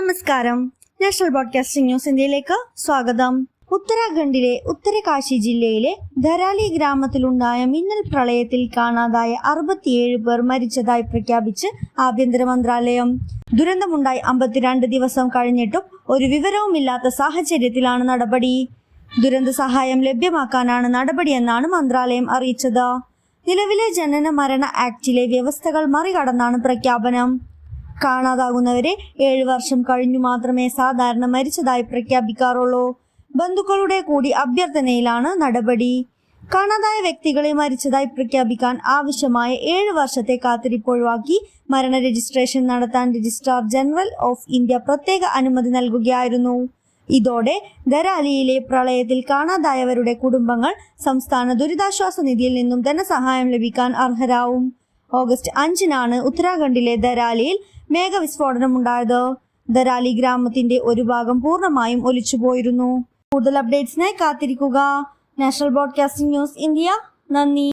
നമസ്കാരം. National broadcasting news ഇന്ത്യയിലേക്ക് സ്വാഗതം. ഉത്തരാഖണ്ഡിലെ ഉത്തരകാശി ജില്ലയിലെ ധരാലി ഗ്രാമത്തിലുണ്ടായ മിന്നൽ പ്രളയത്തിൽ കാണാതായ അറുപത്തിയേഴ് പേർ മരിച്ചതായി പ്രഖ്യാപിച്ച് ആഭ്യന്തര മന്ത്രാലയം. ദുരന്തമുണ്ടായി അമ്പത്തിരണ്ട് ദിവസം കഴിഞ്ഞിട്ടും ഒരു വിവരവുമില്ലാത്ത സാഹചര്യത്തിലാണ് നടപടി. ദുരന്ത സഹായം ലഭ്യമാക്കാനാണ് നടപടിയെന്നാണ് മന്ത്രാലയം അറിയിച്ചത്. നിലവിലെ ജനന മരണ ആക്ടിലെ വ്യവസ്ഥകൾ മറികടന്നാണ് പ്രഖ്യാപനം. കാണാതാകുന്നവരെ ഏഴു വർഷം കഴിഞ്ഞു മാത്രമേ സാധാരണ മരിച്ചതായി പ്രഖ്യാപിക്കാറുള്ളൂ. ബന്ധുക്കളുടെ കൂടി അഭ്യർത്ഥനയിലാണ് നടപടി. കാണാതായ വ്യക്തികളെ മരിച്ചതായി പ്രഖ്യാപിക്കാൻ ആവശ്യമായ ഏഴ് വർഷത്തെ കാത്തിരിപ്പ് ഒഴിവാക്കി മരണ രജിസ്ട്രേഷൻ നടത്താൻ രജിസ്ട്രാർ ജനറൽ ഓഫ് ഇന്ത്യ പ്രത്യേക അനുമതി നൽകുകയായിരുന്നു. ഇതോടെ ധരാലിയിലെ പ്രളയത്തിൽ കാണാതായവരുടെ കുടുംബങ്ങൾ സംസ്ഥാന ദുരിതാശ്വാസ നിധിയിൽ നിന്നും ധനസഹായം ലഭിക്കാൻ അർഹരാവും. ഓഗസ്റ്റ് അഞ്ചിനാണ് ഉത്തരാഖണ്ഡിലെ ധരാലിയിൽ മേഘവിസ്ഫോടനമുണ്ടായത്. ധരാലി ഗ്രാമത്തിന്റെ ഒരു ഭാഗം പൂർണമായും ഒലിച്ചുപോയിരുന്നു. കൂടുതൽ അപ്ഡേറ്റ്സിനായി കാത്തിരിക്കുക. National broadcasting news India. നന്ദി.